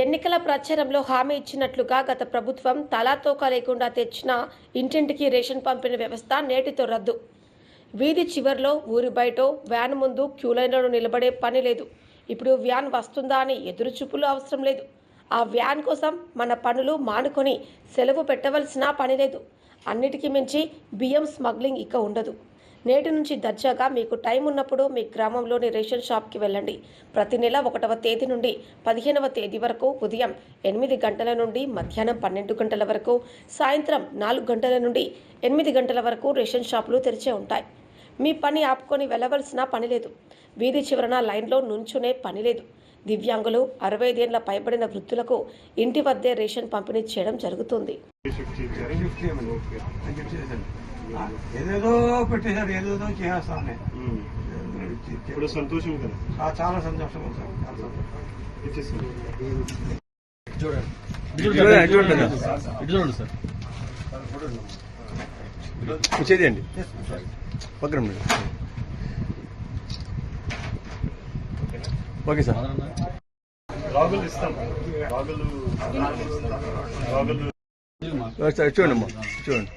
ఎన్నికల ప్రచారంలో హామీ ఇచ్చినట్లుగా గత ప్రభుత్వం తలాతోక లేకుండా తెచ్చిన ఇంటింటికి రేషన్ పంపిణీ వ్యవస్థ నేటితో రద్దు. వీధి చివర్లో ఊరి బయట వ్యాన్ ముందు క్యూలైన్లో నిలబడే పని లేదు. ఇప్పుడు వ్యాన్ వస్తుందా అని ఎదురుచూపులు అవసరం లేదు. ఆ వ్యాన్ కోసం మన పనులు మానుకొని సెలవు పెట్టవలసిన పని లేదు. అన్నిటికీ మించి బియ్యం స్మగ్లింగ్ ఇక ఉండదు. నేటి నుంచి దర్జాగా మీకు టైం ఉన్నప్పుడు మీ గ్రామంలోని రేషన్ షాప్కి వెళ్ళండి. ప్రతి నెల ఒకటవ తేదీ నుండి పదిహేనవ తేదీ వరకు ఉదయం ఎనిమిది గంటల నుండి మధ్యాహ్నం పన్నెండు గంటల వరకు సాయంత్రం నాలుగు గంటల నుండి ఎనిమిది గంటల వరకు రేషన్ షాపులు తెరిచే ఉంటాయి. మీ పని ఆపుకొని వెళ్ళవలసిన పని లేదు. వీధి చివరన లైన్లో నుంచునే పని లేదు. దివ్యాంగులు అరవై ఐదేళ్ళ పైబడిన వృద్ధులకు ఇంటి వద్దే రేషన్ పంపిణీ చేయడం జరుగుతుంది. ఏదేదో పెట్టేశారు ఏదేదో చేస్తాను. ఇప్పుడు సంతోషం కదా? ఆ, చాలా సంతోషం సార్ చూడండి. చూడండి ఇటు చూడండి సార్. వచ్చేదేండి పక్కన ఓకే సార్ రాగులు ఇస్తాం రాగులు రాగులు చూడండి అమ్మా చూడండి.